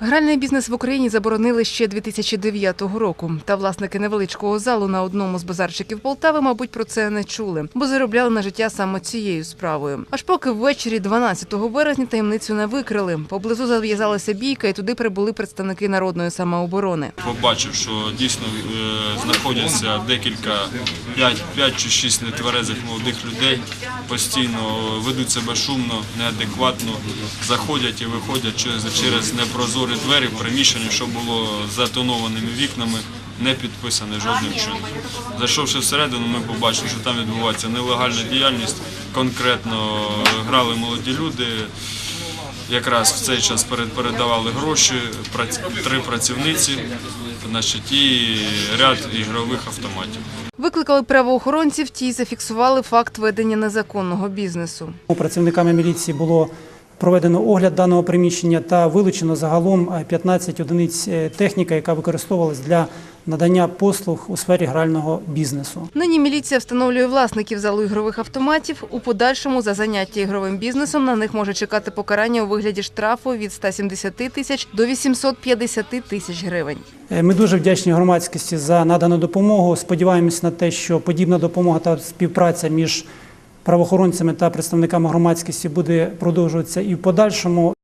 Гральний бізнес в Україні заборонили ще 2009 року. Та власники невеличкого залу на одному з базарчиків Полтави, мабуть, про це не чули, бо заробляли на життя саме цією справою. Аж поки ввечері 12 березня таємницю не викрили. Поблизу зав'язалася бійка, і туди прибули представники народної самооборони. побачив, що дійсно е, знаходяться декілька 5, 5 чи 6 нетверезих молодих людей, постійно ведуть себе шумно, неадекватно, заходять і виходять через, через непрозорі двері в приміщення, що було затонованими вікнами, не підписане жодним чином. Зайшовши всередину, ми побачили, що там відбувається нелегальна діяльність. Конкретно грали молоді люди. Якраз в цей час перед- передавали гроші три працівниці, значить, і ряд ігрових автоматів. Викликали правоохоронців, ті зафіксували факт ведення незаконного бізнесу. Працівниками міліції було проведено огляд даного приміщення та вилучено загалом е, 15 одиниць е, техніки, яка використовувалась для надання послуг у сфері грального бізнесу. Нині міліція встановлює власників залу ігрових автоматів. У подальшому за заняття ігровим бізнесом на них може чекати покарання у вигляді штрафу від 170 тисяч до 850 тисяч гривень. Е, Ми дуже вдячні громадськості за надану допомогу. Сподіваємось на те, що подібна допомога та співпраця між правоохоронцями та представниками громадськості буде продовжуватися і в подальшому.